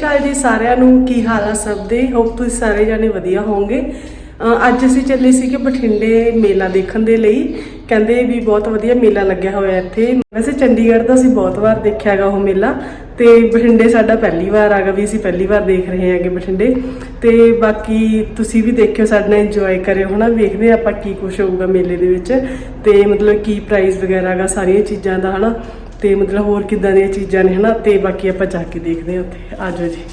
ਕਾਲ ਜੀ ਸਾਰਿਆਂ ਨੂੰ, ਕੀ ਹਾਲ ਆ ਸਭ ਦੇ? ਹੋਪ ਤੁਸੀਂ ਸਾਰੇ ਜਾਣੇ ਵਧੀਆ ਹੋਵੋਗੇ। ਅੱਜ ਅਸੀਂ ਚੱਲੇ ਸੀ ਕਿ ਬਠਿੰਡੇ ਮੇਲਾ ਦੇਖਣ ਦੇ ਲਈ। ਕਹਿੰਦੇ ਵੀ ਬਹੁਤ ਵਧੀਆ ਮੇਲਾ ਲੱਗਿਆ ਹੋਇਆ ਇੱਥੇ। ਵੈਸੇ ਚੰਡੀਗੜ੍ਹ ਦਾ ਅਸੀਂ ਬਹੁਤ ਵਾਰ ਦੇਖਿਆਗਾ ਉਹ ਮੇਲਾ। ਤੇ ਬਠਿੰਡੇ ਸਾਡਾ ਪਹਿਲੀ ਵਾਰ ਆਗਾ ਵੀ ਅਸੀਂ ਪਹਿਲੀ ਵਾਰ ਦੇਖ ਰਹੇ ਹਾਂਗੇ ਬਠਿੰਡੇ। ਤੇ ਬਾਕੀ ਤੁਸੀਂ ਵੀ ਦੇਖਿਓ, ਸਾਡੇ ਨਾਲ ਇੰਜੋਏ ਕਰਿਓ, ਹਨਾ? ਵੇਖਦੇ ਹਾਂ ਆਪਾਂ ਕੀ ਕੁਝ ਹੋਊਗਾ ਮੇਲੇ ਦੇ ਵਿੱਚ। ਤੇ ਮਤਲਬ ਕੀ ਪ੍ਰਾਈਸ ਵਗੈਰਾ ਗਾ ਸਾਰੀਆਂ ਚੀਜ਼ਾਂ ਦਾ, ਹਨਾ? ਤੇ ਮਤਲਬ ਹੋਰ ਕਿੱਦਾਂ ਦੀਆਂ ਚੀਜ਼ਾਂ ਨੇ ਹਨਾ? ਤੇ ਬਾਕੀ ਆਪਾਂ ਜਾ ਕੇ ਦੇਖਦੇ ਹਾਂ ਉੱਥੇ। ਆਜੋ ਜੀ।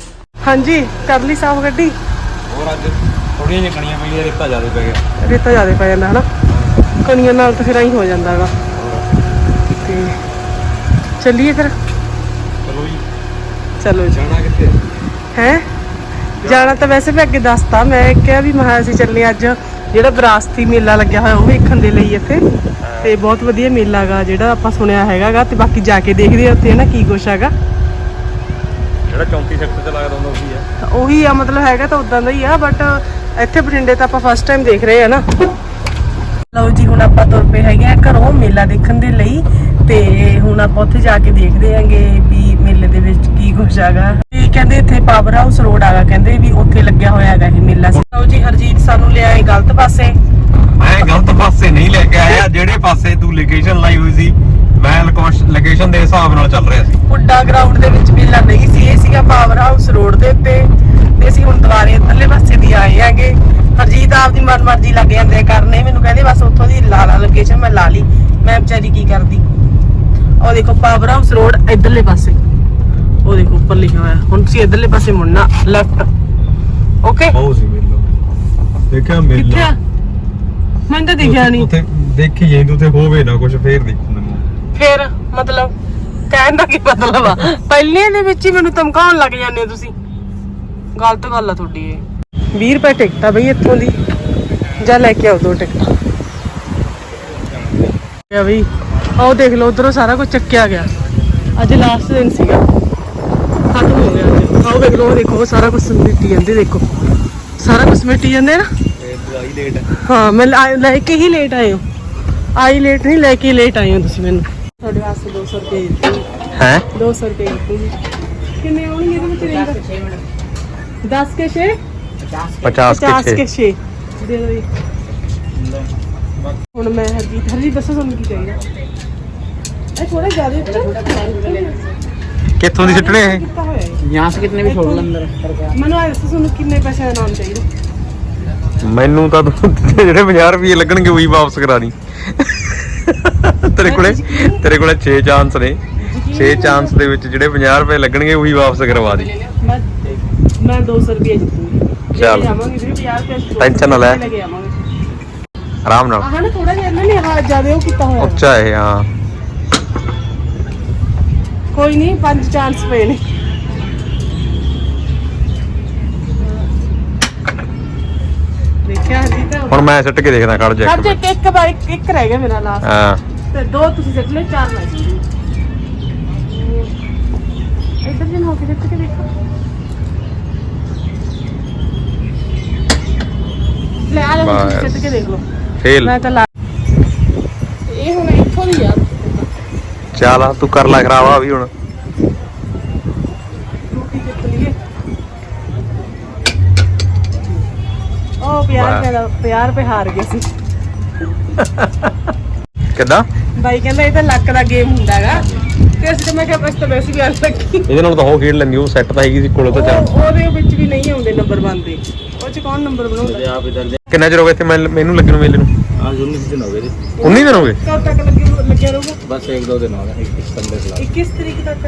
ਹਾਂਜੀ ਕਰ ਲਈ ਸਾਫ਼ ਗੱਡੀ? ਹੋਰ ਅੱਜ ਥੋੜੀਆਂ ਜਿਹੀਆਂ ਕਣੀਆਂ ਪਈਆਂ ਰੇਤਾ ਜ਼ਿਆਦਾ ਪੈ ਗਿਆ। ਰੇਤਾ ਜ਼ਿਆਦਾ ਪੈ ਜਾਂਦਾ ਹਨਾ? ਕਣੀਆਂ ਨਾਲ ਤਾਂ ਫਿਰ ਐਂ ਹੋ ਜਾਂਦਾ ਹੈਗਾ। ਤੇ ਚੱਲੀਏ ਫਿਰ? ਚਲੋ ਜੀ। ਚਲੋ ਜਾਣਾ ਕਿੱਥੇ? ਹੈ? ਜਾਣਾ ਤਾਂ ਵੈਸੇ ਮੈਂ ਅੱਗੇ ਦੱਸਤਾ ਮੈਂ ਕਿਹਾ ਵੀ ਮਹਾ ਅਸੀਂ ਚੱਲੇ ਅੱਜ ਜਿਹੜਾ ਵਿਰਾਸਤੀ ਮੇਲਾ ਲੱਗਿਆ ਹੋਇਆ ਉਹ ਵੇਖਣ ਦੇ ਲਈ ਇੱਥੇ। ਤੇ ਬਹੁਤ ਵਧੀਆ ਮੇਲਾ ਗਾ ਜਿਹੜਾ ਆਪਾਂ ਸੁਣਿਆ ਹੈਗਾਗਾ ਤੇ ਬਾਕੀ ਜਾ ਕੇ ਦੇਖਦੇ ਆ ਉੱਥੇ ਨਾ ਕੀ ਕੁਛ ਹੈਗਾ। ਜਿਹੜਾ 34 ਸੈਕਟਰ ਤੇ ਲੱਗਦਾ ਹੁੰਦਾ ਉਹੀ ਹੈ ਤਾਂ ਉਹੀ ਆ ਮਤਲਬ ਹੈਗਾ ਤਾਂ ਉਦਾਂ ਦਾ ਹੀ ਆ ਬਟ ਇੱਥੇ ਬਠਿੰਡੇ ਤਾਂ ਆਪਾਂ ਫਸਟ ਟਾਈਮ ਦੇਖ ਰਹੇ ਆ ਨਾ। ਲਓ ਜੀ ਹੁਣ ਆਪਾਂ ਤੁਰ ਪਏ ਹੈਗੇ ਆ ਘਰੋਂ ਮੇਲਾ ਦੇਖਣ ਦੇ ਲਈ ਤੇ ਹੁਣ ਆਪਾਂ ਉੱਥੇ ਜਾ ਕੇ ਦੇਖਦੇ ਆਂਗੇ ਵੀ ਮੇਲੇ ਦੇ ਵਿੱਚ ਕੀ ਕੁਛ ਹੈਗਾ। ਤੇ ਕਹਿੰਦੇ ਇੱਥੇ ਪਾਵਰ ਹਾਊਸ ਰੋਡ ਆਗਾ ਕਹਿੰਦੇ ਵੀ ਉੱਥੇ ਲੱਗਿਆ ਹੋਇਆ ਹੈਗਾ ਇਹ ਮੇਲਾ। ਲਓ ਜੀ ਹਰਜੀਤ ਸਾਨੂੰ ਲਿਆਏ ਗਲਤ ਪਾਸੇ। ਮੈਂ ਗਲਤ ਪਾਸੇ ਨਹੀਂ ਲੈ ਕੇ ਆਇਆ ਜਿਹੜੇ ਪਾਸੇ ਤੂੰ ਲੋਕੇਸ਼ਨ ਲਾਈ ਹੋਈ ਸੀ ਮੈਂ ਲੋਕੇਸ਼ਨ ਦੇ ਹਿਸਾਬ ਨਾਲ ਚੱਲ ਰਿਹਾ ਸੀ। ਹੁੱਡਾ ਗਰਾਊਂਡ ਦੇ ਵਿੱਚ ਮੇਲਾ ਨਹੀਂ ਸੀ ਇਹ ਸੀਗਾ ਪਾਵਰ ਹਾਊਸ ਰੋਡ ਦੇ ਉੱਤੇ। ਤੇ ਅਸੀਂ ਹੁਣ ਦੁਬਾਰੇ ਇੱਧਰਲੇ ਪਾਸੇ ਦੀ ਆਏ ਹੈਗੇ। ਹਰਜੀਤ ਆਪਦੀ ਮਨਮਰਜ਼ੀ ਲੱਗ ਜਾਂਦੇ ਕਰਨੇ ਮੈਨੂੰ ਕਹਿੰਦੇ ਬਸ ਉੱਥੋਂ ਦੀ ਲਾ ਲਾ ਲੋਕੇਸ਼ਨ ਮੈਂ ਲਾ ਲਈ। ਮੈਂ ਵਿਚਾਰੀ ਕੀ ਕਰਦੀ? ਉਹ ਦੇਖੋ ਪਾਵਰ ਹਾਊਸ ਰੋਡ ਇੱਧਰਲੇ ਪਾਸੇ। ਉਹ ਦੇਖੋ ਉੱਪਰ ਲਿਖਿਆ ਹੋਇਆ। ਹੁਣ ਤੁਸੀਂ ਇੱਧਰਲੇ ਪਾਸੇ ਮੁੜਨਾ ਲੈਫਟ ਓਕੇ ਬਹੁਤ ਸੀ ਮੇਲਾ। ਦੇਖਿਆ ਆ? ਮੈਨੂੰ ਤਾਂ ਦਿਖਿਆ ਨਹੀਂ। ਉੱਥੇ ਦੇਖੀ ਜਾਈਂ ਤੂੰ ਉੱਥੇ ਹੋਵੇ ਨਾ ਕੁਝ ਫੇਰ ਦੇਖੂ ਮੈਨੂੰ। ਫਿਰ ਮਤਲਬ ਕਹਿਣ ਦਾ ਕੀ ਮਤਲਬ ਆ? ਪਹਿਲੇ ਦੇ ਵਿੱਚ ਹੀ ਮੈਨੂੰ ਧਮਕਾਉਣ ਲੱਗ ਜਾਂਦੇ ਹੋ ਤੁਸੀਂ। ਗਲਤ ਗੱਲ ਆ ਤੁਹਾਡੀ ਇਹ। 20 ਰੁਪਏ ਟਿਕਟ ਆ ਬਈ ਇੱਥੋਂ ਦੀ। ਜਾ ਲੈ ਕੇ ਆਓ ਦੋ ਟਿਕਟਾਂ। ਆ ਬਈ ਆਓ ਦੇਖ ਲਓ ਉਧਰੋਂ ਸਾਰਾ ਕੁਝ ਚੱਕਿਆ ਗਿਆ। ਅੱਜ ਲਾਸਟ ਦਿਨ ਸੀਗਾ। ਖਤਮ ਹੋ ਗਿਆ ਅੱਜ। ਆਓ ਦੇਖ ਲਓ ਸਾਰਾ ਕੁਝ ਸਮੇਟੀ ਜਾਂਦੇ ਦੇਖੋ। ਸਾਰਾ ਕੁਝ ਸਮੇਟੀ ਜਾਂਦੇ ਨਾ। ਲੇਟ ਹਾਂ ਮੈਂ ਲੈ ਕੇ ਹੀ ਲੇਟ ਆਏ ਹੋ। ਆਈ ਲੇਟ ਨਹੀਂ ਲੈ ਕੇ ਲੇਟ ਆਏ ਹੋ ਤੁਸੀਂ ਮੈਨੂੰ। ਤੁਹਾਡੇ ਵਾਸਤੇ 200 ਰੁਪਏ ਦਿੱਤੇ। ਹੈ? 200 ਰੁਪਏ ਦਿੱਤੇ ਕਿੰਨੇ ਆਉਣਗੇ ਇਹਦੇ ਵਿੱਚ ਰੇਂਜ? 10 ਕੇ 6 50 ਕੇ 6 ਦੇ ਦੋ ਜੀ। ਹੁਣ ਮੈਂ ਹਰਜੀਤ ਹਰਜੀਤ ਦੱਸੋ ਤੁਹਾਨੂੰ ਕੀ ਚਾਹੀਦਾ? ਇਹ ਥੋੜਾ ਜ਼ਿਆਦਾ ਕਿੱਥੋਂ ਦੀ ਸਿੱਟਣੇ ਇਹ? ਯਹਾਂ ਸੇ ਕਿਤਨੇ ਵੀ ਛੋੜ ਲੰਦਰ ਮੈਨੂੰ ਆ ਦੱਸੋ ਤੁਹਾਨੂੰ ਕਿੰਨੇ ਪੈਸੇ ਦਾ ਨਾਮ ਚਾਹੀਦਾ? ਮੈਨੂੰ ਤਾਂ ਤੂੰ ਜਿਹੜੇ 50 ਰੁਪਏ ਲੱਗਣਗੇ ਉਹੀ ਵਾਪਸ ਕਰਾ ਦੀ। ਤੇਰੇ ਕੋਲੇ ਤੇਰੇ ਕੋਲੇ 6 ਚਾਂਸ ਨੇ। 6 ਚਾਂਸ ਦੇ ਵਿੱਚ ਜਿਹੜੇ 50 ਰੁਪਏ ਲੱਗਣਗੇ ਉਹੀ ਵਾਪਸ ਕਰਵਾ ਦੀ। ਮੈਂ ਮੈਂ 200 ਰੁਪਏ ਜਿੱਤੂਗੀ। ਚੱਲ। ਜਾਵਾਂਗੇ ਵੀਰੇ 50 ਰੁਪਏ ਟੈਨਸ਼ਨ ਨਾ ਲੈ। ਆਰਾਮ ਨਾਲ। ਨਾ ਥੋੜਾ ਜਿਹਾ ਇਹਨਾਂ ਨੇ ਆਹ ਜ਼ਿਆਦਾ ਉਹ ਕੀਤਾ ਹੋਇਆ। ਉੱਚਾ ਹੈ ਹਾਂ। ਕੋਈ ਨਹੀਂ ਪੰਜ ਚਾਂਸ ਪਏ ਨੇ। ਦੇਖਿਆ ਜੀ ਤਾਂ। ਹੁਣ ਮੈਂ ਸਿੱਟ ਕੇ ਦੇਖਦਾ ਖੜ ਜਾ ਇੱਕ ਇੱਕ ਬਾਰ ਇੱਕ ਇੱਕ ਰਹਿ ਗਿਆ ਮੇਰਾ ਲਾਸਟ ਹਾਂ। ਤੇ ਦੋ ਤੁਸੀਂ ਸਿੱਟ ਲਏ ਚਾਰ ਮੈਂ ਸਿੱਟ ਲਏ ਇੱਧਰ ਜਿਨ ਹੋ ਕੇ ਸਿੱਟ ਕੇ ਦੇਖੋ। ਲੈ ਆ ਲਓ ਤੁਸੀਂ ਬਸ। ਸਿੱਟ ਕੇ ਦੇਖ ਲਓ। ਫੇਲ। ਮੈਂ ਤਾਂ ਲਾ ਇਹ ਹੁਣ ਇੱਥੋਂ ਦੀ ਯਾਰ ਚੱਲ ਆ, ਤੂੰ ਕਰ ਲੈ ਖਰਾਵਾ ਵੀ ਹੁਣ। 50 ਰੁਪਏ ਦਾ 50 ਰੁਪਏ ਹਾਰ ਗਏ ਸੀ। ਕਿੱਦਾਂ? ਬਾਈ ਕਹਿੰਦਾ ਇਹ ਤਾਂ ਲੱਕ ਦਾ ਗੇਮ ਹੁੰਦਾ ਹੈਗਾ। ਤੇ ਅਸੀਂ ਤਾਂ ਮੈਂ ਕਿਹਾ ਬਸ ਤਾਂ ਵੈਸੇ ਵੀ ਆ ਲੱਗੀ ਇਹਦੇ ਨਾਲ ਤਾਂ ਹੋ ਖੇਡ ਲੈਂਦੀ ਉਹ ਸੈੱਟ ਤਾਂ ਹੈਗੀ ਸੀ ਕੋਲੋਂ ਤਾਂ ਚਾਰ ਉਹ- ਉਹਦੇ ਵਿੱਚ ਵੀ ਨਹੀਂ ਆਉਂਦੇ ਨੰਬਰ ਬਣਦੇ ਉਹ ਚ ਕੌਣ ਨੰਬਰ ਬਣਾਉਂਦਾ? ਆਪ ਇਧਰ ਦੇ ਕਿੰਨਾ ਚਿਰ ਹੋ ਗਿਆ ਇੱਥੇ ਮੈਂ- ਮੈਨੂੰ ਲੱਗੇ ਨੂੰ ਮੇਲੇ ਨੂੰ? ਆ ਜੁਨੀ ਦਿਨ ਹੋ ਗਏ ਜੀ। 19 ਦਿਨ ਹੋ ਗਏ? ਕਦ ਤੱਕ ਲੱਗੇ ਲੱਗਿਆ ਰਹੂਗਾ? ਬਸ 1 2 ਦਿਨ ਹੋ ਗਏ 1 15 ਲਾ 21 ਤਰੀਕ ਤੱਕ?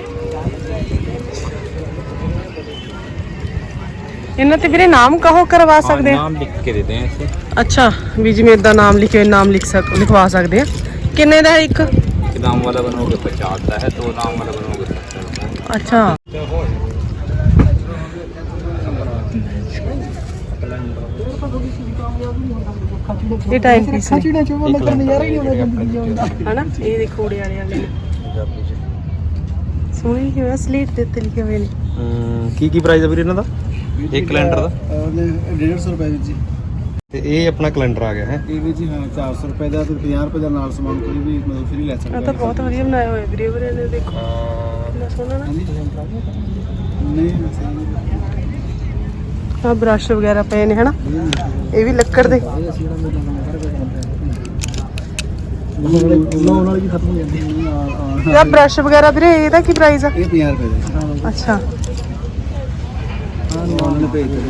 ਇਹਨਾਂ ਤੇ ਵੀਰੇ ਨਾਮ ਕਹੋ ਕਰਵਾ ਸਕਦੇ ਆ? ਨਾम ਲਿਖ ਕੇ ਦੇਦੇ ਆ ਇਸੇ ਅੱਛਾ ਵੀ ਜਿਵੇਂ ਇਦਾਂ ਨਾਮ ਲਿਖੇ ਨਾਮ ਲਿਖ ਸਕ ਲਿਖਵਾ ਸਕਦੇ ਆ। ਕਿੰਨੇ ਦਾ ਹੈ ਇੱਕ? ਕਿ ਨਾਮ ਵਾਲਾ ਬਣੋਗੇ 50 ਦਾ ਹੈ ਦੋ ਨਾਮ ਵਾਲਾ ਬਣੋਗੇ 70 ਦਾ ਅੱਛਾ। ਇਹ ਟਾਈਪ ਪੀਸ ਨੇ ਚੀੜਾ ਚੋਂ ਲੱਗਦਾ ਨਜ਼ਾਰਾ ਹੀ ਆਉਂਦਾ ਜ਼ਿੰਦਗੀ ਆਉਂਦਾ ਹਨਾ? ਇਹ ਦੇਖੋ ਉੜੇ ਵਾਲੇ ਵਾਲੇ ਪੰਜਾਬੀ ਚ। ਸੋਹਣੀ ਕਿਵੇਂ? ਸਲੇਟ ਦੇ ਉੱਤੇ ਲਿਖੇ ਹੋਏ ਨੇ। ਕੀ ਕੀ ਪ੍ਰਾਈਸ ਆ ਵੀਰੇ ਇਹਨਾਂ ਦਾ? ਇੱਕ ਕੈਲੰਡਰ ਦਾ? ਉਹਨੇ 150 ਰੁਪਏ ਵਿੱਚ ਜੀ। ਤੇ ਇਹ ਆਪਣਾ ਕੈਲੰਡਰ ਆ ਗਿਆ ਹੈ? ਇਹ ਵੀ ਜੀ ਹਾਂ 400 ਰੁਪਏ ਦਾ ਤੇ 50 ਰੁਪਏ ਦਾ ਨਾਲ ਸਮਾਨ ਕੋਈ ਵੀ ਮਤਲਬ ਫ੍ਰੀ ਲੈ ਆ ਸਕਦਾ ਤਾਂ ਬਹੁਤ ਵਧੀਆ ਬਣਾਇਆ ਹੋਇਆ ਵੀਰੇ ਵੀਰੇ ਨੇ ਦੇਖੋ। ਕਿੰਨਾ ਸੋਹਣਾ ਨਾ। ਨਹੀਂ ਮੈਂ ਸਹੀ ਨਹੀਂ ਆ ਬ੍ਰਸ਼ ਵਗੈਰਾ ਪਏ ਨੇ ਹਨਾ? ਇਹ ਵੀ ਲੱਕੜ ਦੇ। ਇਹ ਲੋਨ ਵਾਲੀ ਵੀ ਖਤਮ ਹੋ ਜਾਂਦੀ ਹੈ। ਇਹਦਾ ਬ੍ਰਸ਼ ਵਗੈਰਾ ਵੀਰੇ ਇਹਦਾ ਕੀ ਪ੍ਰਾਈਸ ਆ? ਇਹ 50 ਰੁਪਏ ਦਾ ਅੱਛਾ। ਹਾਂ ਲੋਨ ਵਾਲੇ ਭੇਜ ਦੇ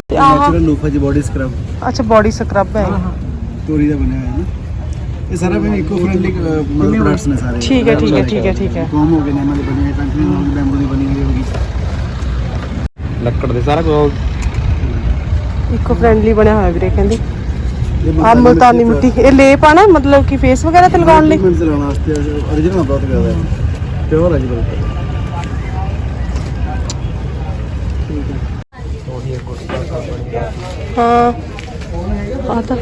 ਤੇ ਆਹ। ਨੈਚੁਰਲ ਲੂਫਾ ਜੀ ਬੋਡੀ ਸਕਰਬ ਅੱਛਾ ਬਾਡੀ ਸਕਰਬ ਹੈ। ਤੋਰੀ ਦਾ ਬਣਿਆ ਹੋਇਆ ਨਾ। ਇਹ ਸਾਰਾ ਵੀ ਇਕੋ ਫ੍ਰੈਂਡਲੀ ਪ੍ਰੋਡਕਟਸ ਨੇ ਸਾਰੇ। ਠੀਕ ਹੈ ਠੀਕ ਹੈ ਠੀਕ ਹੈ ਠੀਕ ਹੈ। ਕੋਮ ਹੋ ਗਏ ਨੇ ਦੇ ਬਣੇ ਕੰਟਰੀ ਹੋ ਗਈ ਬੈਂਬੂ ਦੀ ਬਣੀ ਹੋਈ ਹੋਗੀ ਲੱਕੜ ਦੇ ਸਾਰਾ ਕੁਝ। ਇਕੋ ਫ੍ਰੈਂਡਲੀ ਬਣਿਆ ਹੋਇਆ ਵੀਰੇ ਕਹਿੰਦੀ। ਆ ਮਲਤਾਨੀ ਮਿੱਟੀ ਇਹ ਲੇਪ ਆ ਨਾ ਮਤਲਬ ਕਿ ਫੇਸ ਵਗੈਰਾ ਤੇ ਲਗਾਉਣ ਲਈ ਲਗਾਉਣ ਵਾਸਤੇ origignal ਬਹੁਤ ਜ਼ਿਆਦਾ ਹੈ। ਪਿਓਰ ਹੈ ਜੀ ਬਿਲਕੁਲ। ਹਾਂ। ਆ ਤਾਂ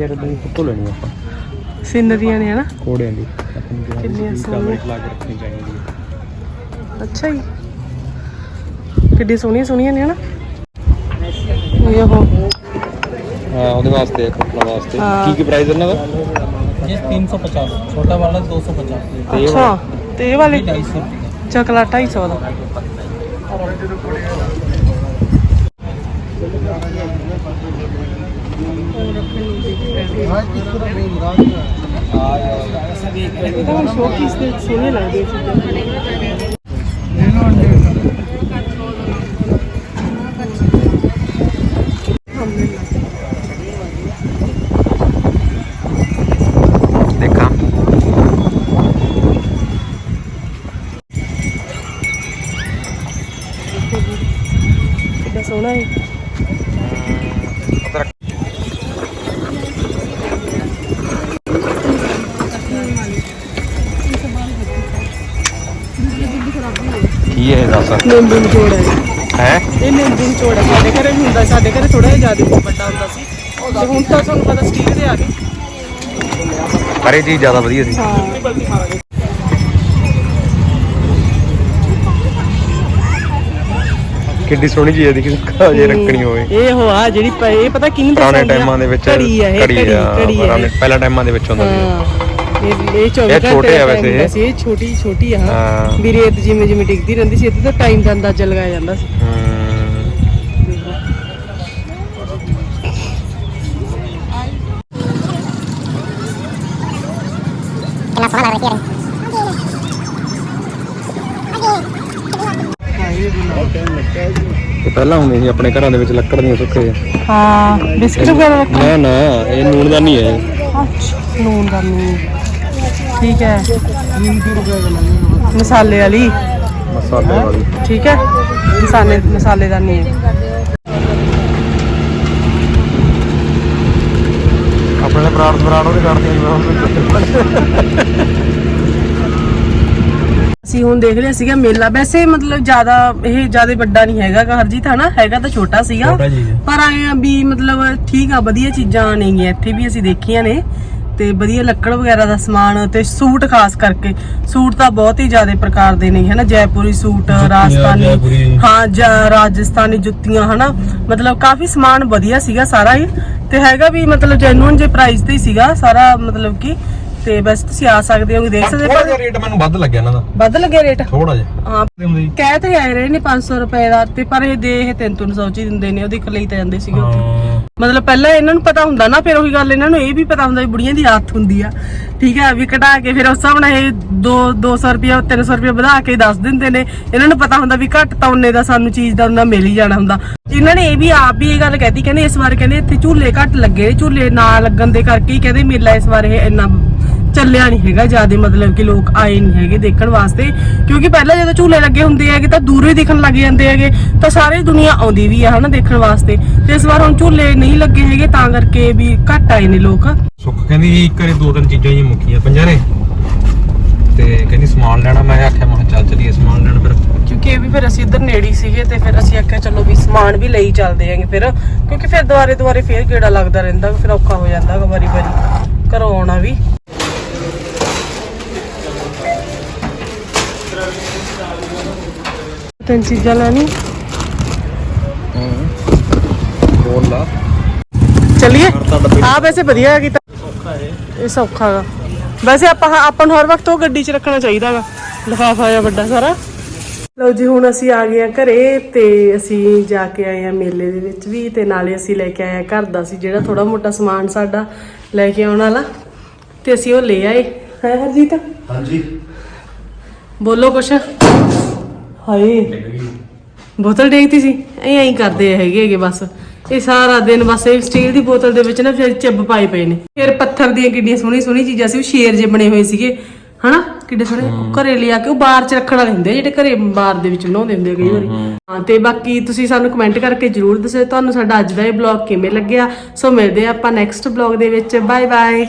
ਯਾਰ ਦੀ ਫੋਟੋ ਲੈਣੀ ਆਪਾਂ। ਸਿਨਰੀਆਂ ਨੇ ਹਨਾ? ਕੋੜਿਆਂ ਦੀ। ਕਿੰਨੀਆਂ ਸੋਹਣੀਆਂ। ਲਾ ਰੱਖਣੀ ਚਾਹੀਦੀ ਅੱਛਾ ਜੀ। ਕਿੱਡੀ ਸੋਹਣੀਆਂ ਸੋਹਣੀਆਂ ਨੇ ਹਨਾ? ਇਹ ਹੋ ਹਾਂ ਉਹਦੇ ਵਾਸਤੇ ਕੱਪੜਾ ਵਾਸਤੇ। ਕੀ ਕੀ ਪ੍ਰਾਈਸ ਇਹਨਾਂ ਦਾ? ਇਹ 350 ਛੋਟਾ ਵਾਲਾ 250 ਤੇ ਅੱਛਾ ਤੇ ਇਹ ਵਾਲੇ 250 ਚਕਲਾ 250 ਦਾ ਤਾਂ ਸ਼ੋਅ ਪੀਸ ਦੇ ਸੋਹਣੇ ਲੱਗਦੇ ਸੀ। ਕੀ ਹੈ ਇਹ ਦੱਸ? ਨਿੰਬੂ ਨਿਚੋੜ ਹੈ ਹੈ? ਇਹ ਨਿੰਬੂ ਨਿਚੋੜ ਹੈ। ਸਾਡੇ ਘਰੇ ਵੀ ਹੁੰਦਾ ਸਾਡੇ ਘਰੇ ਥੋੜਾ ਜਿਹਾ ਜ਼ਿਆਦਾ ਵੱਡਾ ਹੁੰਦਾ ਸੀ। ਤੇ ਹੁਣ ਤਾਂ ਤੁਹਾਨੂੰ ਪਤਾ ਸਟੀਲ ਦੇ ਆ ਗਏ। ਪਰ ਇਹ ਚੀਜ਼ ਜ਼ਿਆਦਾ ਵਧੀਆ ਸੀ। ਹਾਂ। ਬਲਕਿ ਖਾਵਾਂਗੇ ਕਿੱਡੀ ਸੋਹਣੀ ਚੀਜ਼ ਹੈ ਦੇਖੀ ਜੇ ਰੱਖਣੀ ਹੋਵੇ। ਇਹ ਹੋ ਆ ਜਿਹੜੀ ਪ- ਇਹ ਪਤਾ ਕਿਹਨੂੰ ਪੁਰਾਣੇ? ਟਾਈਮਾਂ ਦੇ ਵਿੱਚ ਘੜੀ ਆ ਇਹ ਘੜੀ ਘੜੀ ਘੜੀ ਇਹ। ਪਹਿਲਾਂ ਟਾਈਮਾਂ ਦੇ ਵਿੱਚ ਹੁੰਦਾ ਸੀ। ਹਾਂ। ਪਹਿਲਾਂ ਹੁੰਦੇ ਸੀ ਆਪਣੇ ਘਰਾਂ ਦੇ ਵਿੱਚ ਲੱਕੜ ਦੀਆਂ ਸੁੱਕੇ ਹਾਂ ਬਿਸਕਟ ਵਗੈਰਾ ਨਾ ਨਾ ਇਹ ਨੂਨਦਾਨੀ ਹੈ। ਅੱਛਾ ਲੂਣ ਦਾ ਨੂਣ ਠੀਕ ਹੈ। ਮਸਾਲੇ ਵਾਲੀ। ਮਸਾਲੇ ਵਾਲੀ। ਠੀਕ ਹੈ। ਮਸਾਲੇ ਨਹੀਂ ਹੈ। ਆਪਣੇ ਪ੍ਰਾਰ ਪ੍ਰਾਰ ਉਹਦੇ ਕਰਦੇ ਆ ਅਸੀਂ ਹੁਣ ਦੇਖ ਲਿਆ ਸੀਗਾ ਮੇਲਾ। ਵੈਸੇ ਮਤਲਬ ਜ਼ਿਆਦਾ ਇਹ ਜ਼ਿਆਦਾ ਵੱਡਾ ਨਹੀਂ ਹੈਗਾ ਹਰਜੀਤ ਹਨਾ? ਹੈਗਾ ਤਾਂ ਛੋਟਾ ਸੀਗਾ। ਪਰ ਆਏ ਆ ਵੀ ਮਤਲਬ ਠੀਕ ਆ ਵਧੀਆ ਚੀਜ਼ਾਂ ਨੇਗੀਆਂ। ਇੱਥੇ ਵੀ ਅਸੀਂ ਦੇਖੀਆਂ ਨੇ। ਤੇ ਵਧੀਆ ਲੱਕੜ ਵਗੈਰਾ ਦਾ ਸਮਾਨ ਤੇ ਸੂਟ ਖਾਸ ਕਰਕੇ। ਸੂਟ ਤਾਂ ਬਹੁਤ ਹੀ ਜ਼ਿਆਦਾ ਪ੍ਰਕਾਰ ਦੇ ਨੇ ਹਨਾ? ਜੈਪੁਰੀ ਸੂਟ ਰਾਜਸਥਾਨੀ। ਹਾਂ ਜ- ਰਾਜਸਥਾਨੀ ਜੁੱਤੀਆਂ ਹਨਾ? ਮਤਲਬ ਕਾਫੀ ਸਮਾਨ ਵਧੀਆ ਸੀਗਾ ਸਾਰਾ ਹੀ ਤੇ ਹੈਗਾ ਵੀ ਮਤਲਬ ਜੈਨੂਨ ਜੇ ਪ੍ਰਾਈਸ ਤੇ ਹੀ ਸੀਗਾ ਸਾਰਾ ਮਤਲਬ ਕਿ। ਤੇ ਬਸ ਤੁਸੀਂ ਆ ਸਕਦੇ ਹੋ ਦੇਖ ਸਕਦੇ ਹੋ। ਰੇਟ ਮੈਨੂੰ ਵੱਧ ਲੱਗਿਆ ਇਹਨਾਂ ਦਾ। ਵੱਧ ਲੱਗੇ ਰੇਟ ਥੋੜਾ ਜਿਹਾ। ਹਾਂ। ਕਹਿ ਤੇ ਆਏ ਰਹੇ ਨੇ 500 ਰੁਪਏ ਦਾ ਤੇ ਪਰ ਇਹ ਦੇ ਇਹ 300 ਚ ਹੀ ਦਿੰਦੇ ਨੇ ਉਹਦੇ ਲਈ ਤਾਂ ਜਾਂਦੇ ਸੀਗੇ ਉੱਥੇ। ਮਤਲਬ ਪਹਿਲਾਂ ਇਹਨਾਂ ਨੂੰ ਪਤਾ ਹੁੰਦਾ ਨਾ, ਫਿਰ ਉਹੀ ਗੱਲ ਇਹਨਾਂ ਨੂੰ ਇਹ ਵੀ ਪਤਾ ਹੁੰਦਾ ਵੀ ਬੁੜੀਆਂ ਦੀ ਆਦਤ ਹੁੰਦੀ ਆ। ਠੀਕ ਹੈ, ਵੀ ਘਟਾ ਕੇ ਫਿਰ ਉਸ ਹਿਸਾਬ ਨਾਲ ਇਹ 2 200 ਰੁਪਏ 300 ਰੁਪਏ ਵਧਾ ਕੇ ਦੱਸ ਦਿੰਦੇ ਨੇ। ਇਹਨਾਂ ਨੂੰ ਪਤਾ ਹੁੰਦਾ ਵੀ ਘੱਟ ਤਾਂ ਉਹਨੇ ਦਾ ਸਾਨੂੰ ਚੀਜ਼ ਦਾ, ਉਹਨਾਂ ਮਿਲ ਹੀ ਜਾਣਾ ਹੁੰਦਾ। ਇਹਨਾਂ ਨੇ ਇਹ ਵੀ ਆਪ ਵੀ ਇਹ ਗੱਲ ਕਹਿਤੀ, ਕਹਿੰਦੇ ਇਸ ਵਾਰ ਕਹਿੰਦੇ ਇੱਥੇ ਝੂਲੇ ਘੱਟ ਲੱਗੇ ਝੂਲੇ ਨਾ ਲੱਗਣ ਦੇ ਕਰਕੇ ਹੀ ਕਹਿੰਦੇ ਮੇਲਾ ਇਸ ਵਾਰ ਇਹ ਇੰਨਾ ਚੱਲਿਆ ਨਹੀਂ ਹੈਗਾ ਜ਼ਿਆਦਾ ਮਤਲਬ ਕਿ ਲੋਕ ਆਏ ਨਹੀਂ ਹੈਗੇ ਦੇਖਣ ਵਾਸਤੇ। ਕਿਉਂਕਿ ਪਹਿਲਾਂ ਜਦੋਂ ਝੂਲੇ ਲੱਗੇ ਹੁੰਦੇ ਹੈਗੇ ਤਾਂ ਦੂਰੋਂ ਹੀ ਦਿਖਣ ਲੱਗ ਜਾਂਦੇ ਹੈਗੇ ਤਾਂ ਸਾਰੀ ਦੁਨੀਆ ਆਉਂਦੀ ਵੀ ਆ ਹਨਾ ਦੇਖਣ ਵਾਸਤੇ। ਤੇ ਇਸ ਵਾਰ ਹੁਣ ਝੂਲੇ ਨਹੀਂ ਲੱਗੇ ਹੈਗੇ ਤਾਂ ਕਰਕੇ ਵੀ ਘੱਟ ਆਏ ਨੇ ਲੋਕ। ਸੁੱਖ ਕਹਿੰਦੀ ਘਰੇ ਦੋ ਤਿੰਨ ਚੀਜ਼ਾਂ ਹੀ ਮੁੱਕੀਆਂ ਪੰਜਾਂ ਨੇ। ਤੇ ਕਹਿੰਦੀ ਸਮਾਨ ਲੈਣਾ ਮੈਂ ਆਖਿਆ ਮੈਂ ਚੱਲ ਚਲੀਏ ਸਮਾਨ ਲੈਣ ਫਿਰ। ਕਿਉਂਕਿ ਇਹ ਵੀ ਫਿਰ ਅਸੀਂ ਇੱਧਰ ਨੇੜੇ ਸੀਗੇ ਤੇ ਫਿਰ ਅਸੀਂ ਆਖਿਆ ਚਲੋ ਵੀ ਸਮਾਨ ਵੀ ਲਈ ਚੱਲਦੇ ਆਂਗੇ ਫਿਰ। ਕਿਉਂਕਿ ਫਿਰ ਦੁਆਰੇ ਦੁਆਰੇ ਫੇਰ ਗੇੜਾ ਲੱਗਦਾ ਰਹਿੰਦਾ ਫਿਰ ਔਖਾ ਹੋ ਜਾਂਦਾ ਵਾਰੀ ਵਾਰੀ ਘਰੋਂ ਆਉਣਾ ਵੀ। ਤਿੰਨ ਚੀਜ਼ਾਂ ਲੈਣੀ ਬੋਲ ਲਾ ਚਲਿਏ ਆ ਵੈਸੇ ਵਧੀਆ ਹੈ ਕੀਤਾ ਇਹ। ਸੌਖਾ ਗਾ। ਵੈਸੇ ਆਪਾਂ ਆਪਾਂ ਨੂੰ ਹਰ ਵਕਤ ਉਹ ਗੱਡੀ 'ਚ ਰੱਖਣਾ ਚਾਹੀਦਾ ਗਾ। ਲਿਫਾਫਾ ਜਿਹਾ ਵੱਡਾ ਸਾਰਾ। ਲਓ ਜੀ ਹੁਣ ਅਸੀਂ ਆ ਗਏ ਆ ਘਰੇ ਤੇ ਅਸੀਂ ਜਾ ਕੇ ਆਏ ਆ ਮੇਲੇ ਦੇ ਵਿੱਚ ਵੀ ਤੇ ਨਾਲੇ ਅਸੀਂ ਲੈ ਕੇ ਆਏ ਆ ਘਰ ਦਾ ਸੀ ਜਿਹੜਾ ਥੋੜਾ ਮੋਟਾ ਸਮਾਨ ਸਾਡਾ ਲੈ ਕੇ ਆਉਣ ਵਾਲਾ। ਤੇ ਅਸੀਂ ਉਹ ਲੈ ਆਏ। ਹੈ ਹਰਜੀਤ? ਹਾਂਜੀ। ਬੋਲੋ ਕੁਛ। ਹਾਏ। ਬੋਤਲ ਡੇਗਤੀ ਸੀ। ਐਂ ਐਂ ਕਰਦੇ ਹੈਗੇ ਹੈਗੇ ਬਸ। ਇਹ ਸਾਰਾ ਦਿਨ ਬਸ ਇਹ ਸਟੀਲ ਦੀ ਬੋਤਲ ਦੇ ਵਿੱਚ ਨਾ ਫਿਰ ਚੱਬ ਪਾਏ ਪਏ ਨੇ। ਫਿਰ ਪੱਥਰ ਦੀਆਂ ਕਿੰਨੀਆਂ ਸੋਹਣੀ ਸੋਹਣੀ ਚੀਜ਼ਾਂ ਸੀ ਉਹ ਸ਼ੇਰ ਜੇ ਬਣੇ ਹੋਏ ਸੀਗੇ। ਹਨਾ? ਕਿੱਡੇ ਸੋਹਣੇ। ਘਰੇ ਲਿਆ ਕੇ ਉਹ ਬਾਰ ਚ ਰੱਖਣ ਵਾਲੇ ਹੁੰਦੇ ਆ, ਜਿਹੜੇ ਘਰੇ ਬਾਰ ਦੇ ਵਿੱਚ ਬਣਾਉਂਦੇ ਹੁੰਦੇ ਆ ਕਈ ਵਾਰੀ। ਹਾਂ ਤੇ ਬਾਕੀ ਤੁਸੀਂ ਸਾਨੂੰ ਕਮੈਂਟ ਕਰਕੇ ਜਰੂਰ ਦੱਸਿਓ। ਤੁਹਾਨੂੰ ਸਾਡਾ ਅੱਜ ਦਾ ਇਹ ਬਲੌਗ ਕਿਵੇਂ ਲੱਗਿਆ? ਸੋ ਮਿਲਦੇ ਆ ਆਪਾਂ ਨੈਕਸਟ ਬਲੌਗ ਦੇ ਵਿੱਚ। Bye bye